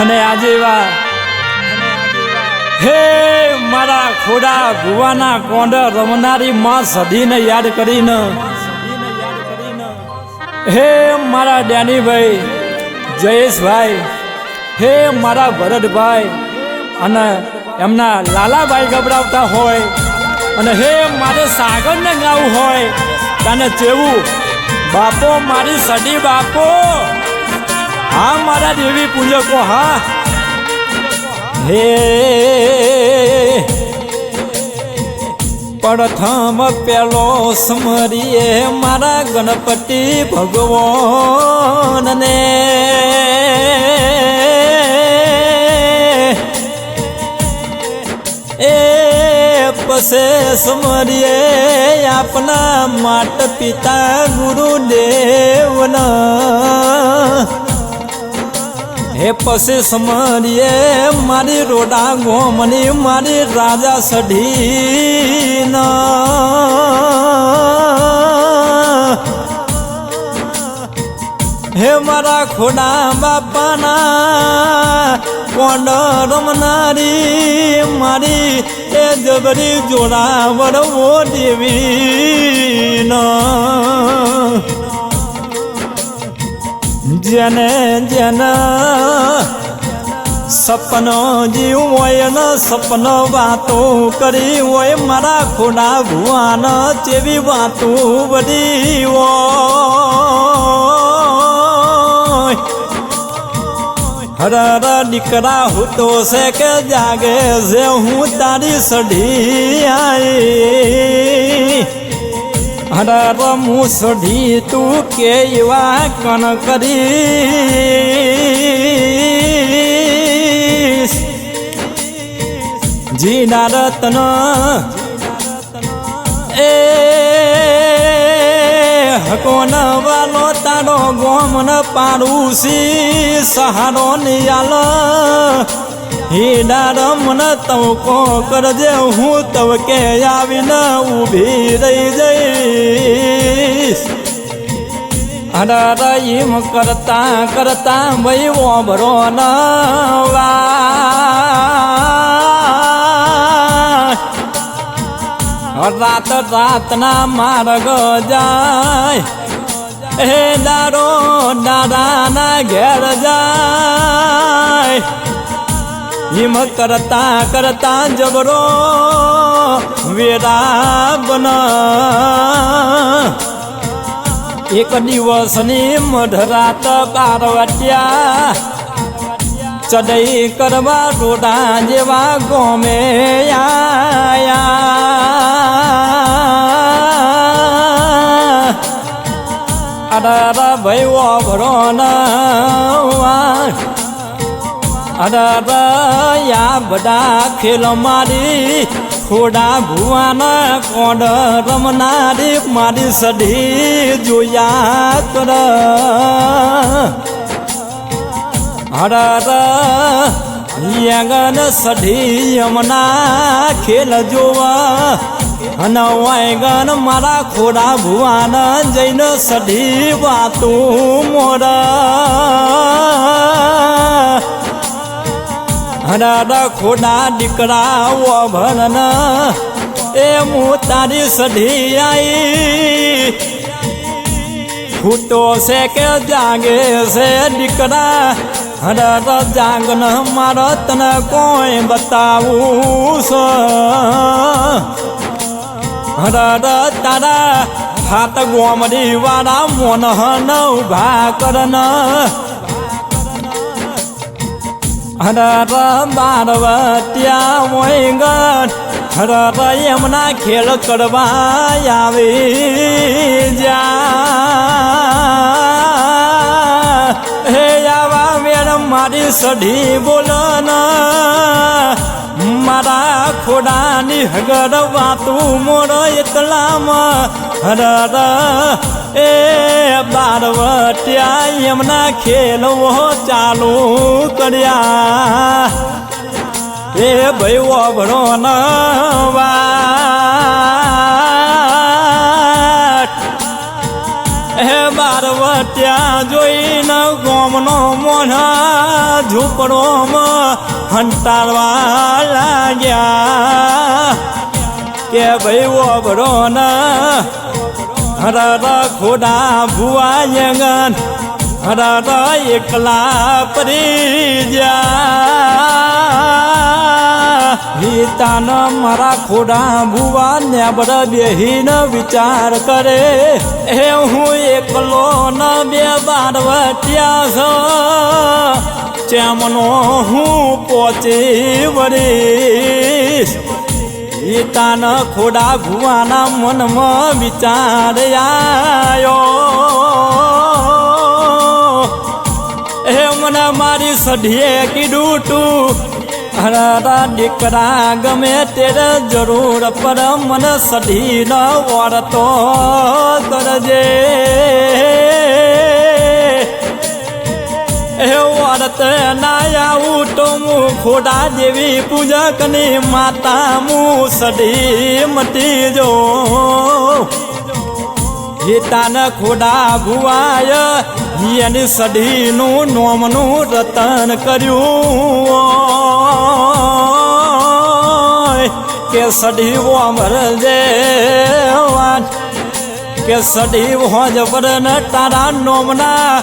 અને આજે એવા હે, મારા ખોડા ભુવાના કોંડ રમનારી માં સદીને યાદ કરીને. હે, મારા ડેનીભાઈ જયેશભાઈ, હે, મારા ભરતભાઈ, અને એમના લાલાભાઈ ગભરાવતા હોય, અને હે, મારે સાગરને ગાવું હોય, તને ચેવું? બાપો, મારી સડી બાપો! હા મારા દેવી પૂજકો હા હે પ્રથમ પેલો સ્મરીએ મારા ગણપતિ ભગવાનને એ પસે સ્મરીએ આપના માત પિતા ગુરુદેવના હે પછી સમરીએ, મારી રોડા ગોમની મારી રાજા સઢીના. હે મારા ખોડા બાપાના કોંડ રમનારી? મારી એ જબરી જોડાવડવો દેવીના. જેને જેના સપનો જીવ સપનો વાતો કરી હોય, મારા ખોડા ભુવાન જેવી વાતો બધી હરર દીકરા તો છે કે જાગે છે, હું તારી સઢી આઈ. હરર મુસઢી તું કેવા કન કરી જીના રતન એ કોન વાલો તારો ગોમન પાડુસી સહારો નિયાલ હીડા રમન તવકો કરજે, હું તવ કે આવીને ઊભી રહી જઈશ. અરે એમ કરતા કરતા ભાઈ ઓબરો નવા રાત રાતના માર્ગ જાય. હે દારો દાદાના ઘેર જાય. હિમ કરતા કરતા જબરો વેરા બના એક દિવસની મધરાત બાર વાગ્યા ચડઈ કરવા રોડા જેવા ગોમે અડારા ભાઈ ઓભરો અડારા બધા ખેલ મારી, ખોડા ભુવાના કોડ રમનારી મારી સઢી જોયા કર. યગન સઢી યમના ખેલ જોવા અને વાયગન મારા ખોડા ભુવાન જઈને સઢી વાતું મોરા. ખોડા દીકરા વભરન એ હું તારી સઢી આઈ ફૂટો છે કે જાગે છે દીકરા. હરાડા જાગન મારો તને કોઈ બતાવું છે. હરાડા તારા હાથ ગોમડી વાળા મોન ઊભા કરના. હરર બારવત્યા મોયગન હરર એમના ખેલ કરવા આવી જા. હે આવા મારી સઢી બોલન ખોડાની હગર વાતું મોર એટલામાં હરર એ બારવટ્યા એમના ખેલવો ચાલુ કર્યા. એ ભાઈ ઓભરો હે બારવટ્યા જોઈને ગોમનો મોઢા ઝૂંપડોમાં. હંટાળવા લાગ્યા કે ભાઈ ઓબરો ન ખોડા ભુવા જંગન હરર એકલા પરી જા હિતાન મારા ખોડા ભુવા નેબર બેહીન વિચાર કરે. હે હું એકલો ન બે બારવટિયા છ ચેમનો હું પોચી વળીશ. પિતાન ખોડા ભુવાના મનમાં વિચાર આયો. હે મને મારી સઢીએ કીધું તું હરારા દીકરા ગમે તેરે જરૂર પર મન સઢી ન વળતો કરજે. એ વરત ના આવું તો ખોડા દેવી પૂજકની માતા હું સધી મટી જો. હિતાન ખોડા ભુવાય એની સડીનું નોમનું રતન કર્યું કે સડી અમર જે કે સડી હોજ વરન તારા નોમના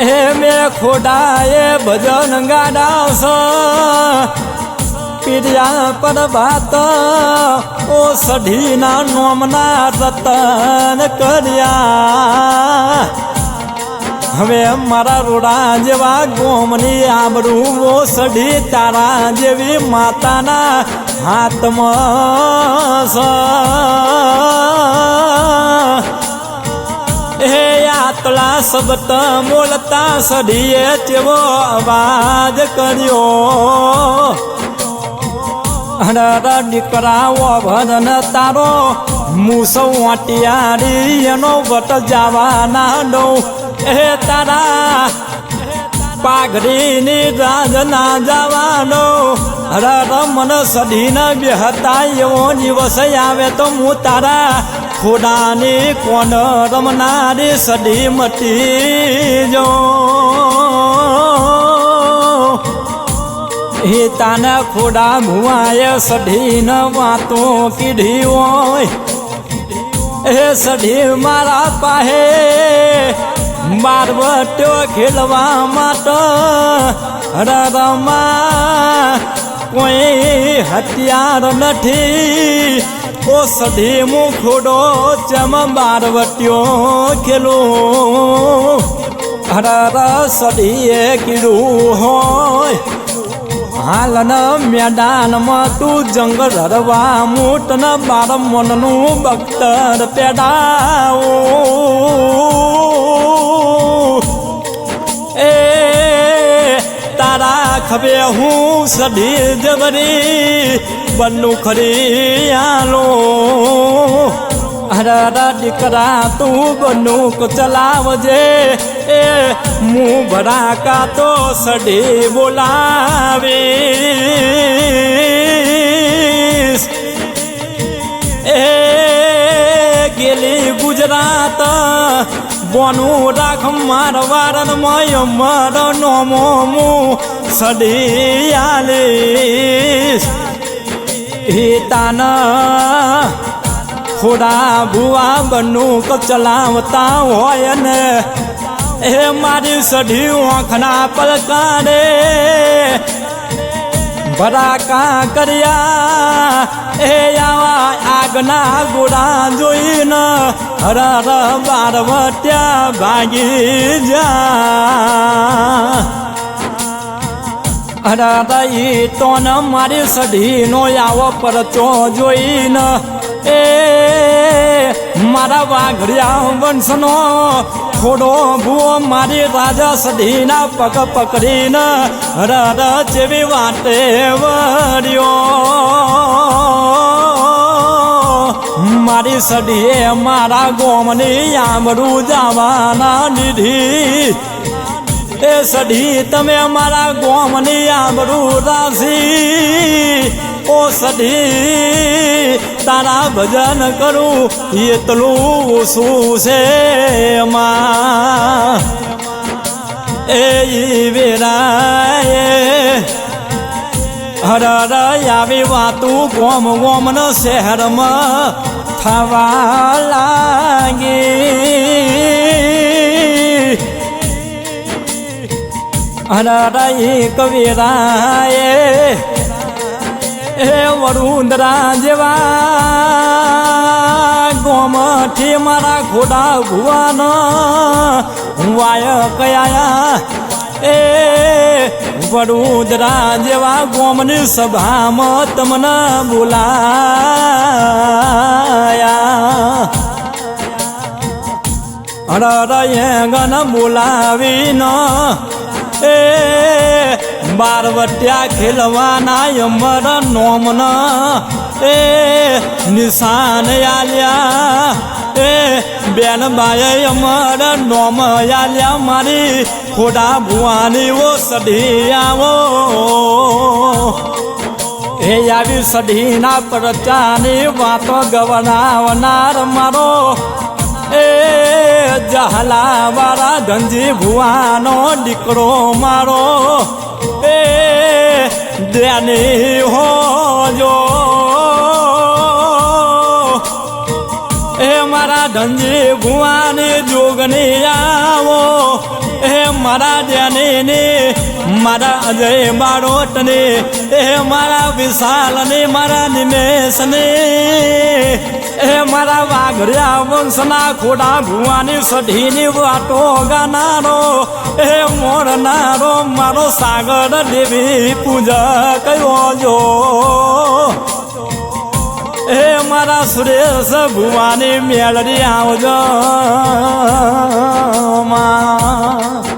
હે મે ખોડા એ ભજન ગાડાસ પીડિયા પર ભાત ઓ સઢીના નોમના રતન કર્યા. હવે મારા રોડા જેવા ગોમની આબરું, ઓ સઢી તારા જેવી માતાના હાથમાં હે આતલા શબ્દ મોલતા સઢીએ ચેવો અવાજ કર્યો. હરા દીકરાઓ ભજન તારો, મૂસો વાટિયારી એનો વટ જવાના ડો. એ તારા પાઘડીની ના જવાનો. હર મન સડીને બેહતા એવો દિવસ આવે તો હું તારા ખોડાની કોણ રમનારી સડી મટી જો. હે તાના ખોડા ભુવાય સઢીને વાતો કીધી હોય. એ સઢી મારા પાહે બારવટ્યો ખેલવા માટે રમા કોઈ હથિયાર નથી. ઓ સઢી મુખડો ચમ મારવટ્યો ખેલો. હર સઢીએ કીધું હોય. હાલન મેદાનમાં તું જંગલ હરવા મૂટન બાર મનનું બખ્તર પેડાવો એ તારા ખબે હું સડી જબરી બન્નું ખરી આલો હરા દીકરા, તું બનુક ચલાવજે. એ મું ભરાકા તો સડી બોલાવીશ. એ ગેલી ગુજરાત બોનું રાખ મારવાર મય મર નોમો મું સડી હે હિતાના ખોડા ભુવા બનું ચલાવતા હોય ને, એ મારી સઢી ઓખના પલકારે ભરાકા કર્યા. એ આવા આગના ગોળા જોઈને હર બાર વટ્યા ભાગી જા. અડાઈ તો ન મારી સઢીનો આવો પરચો જોઈને એ મારા વાઘડિયા વંશનો થોડો ભૂવો મારી રાજા સઢીના પગ પકડીને રર જેવી વાટે વર્યો મારી સઢીએ મારા ગોમની આમરું જવાના નિધિ. એ સઢી, તમે મારા ગોમની આમરું રાશી સઢી તારા ભજન કરું, એટલું શું છે એમાં? એ ઈ વેરાએ હર આવી વાતું ગોમ ગોમ ન શહેરમાં થવા લાગી. હર એક વેરાએ એ વરુંદરા જેવા ગોમઠી મારા ઘોડા ભુવાન હું વાય કયા એ વડોદરા જેવા ગોમની સભામાં તમને બોલાયા. હરરયે ગન બોલાવીનો. એ બારવટ્યા ખેલવાના અમર નોમન. એ નિશાન આલ્યા. એ બેન બાય અમર નોમ આલ્યા. મારી ખોડા ભુવાની ઓ સઢી આવો. હે આવી સઢીના પરચાની વાતો ગવડાવનાર મારો. એ જહલાવાળા ગંજી ભુવાનો દીકરો મારો. એ દેની હો જો એ મારા ધનજી ભુવાની જોગની આવો. એ મારા ધ્યાની મારા અજય બારોટને એ મારા વિશાલને, મારા નિમેશને. એ મારા વાઘર્યા વંશના ખોડા ભુવાની સઢીની વાટો ગાનારો, એ મોરનારો મારો સાગર દેવી પૂજા કયો જો. એ મારા સુરેશ ભુવાની મેળડી આવજો, મા.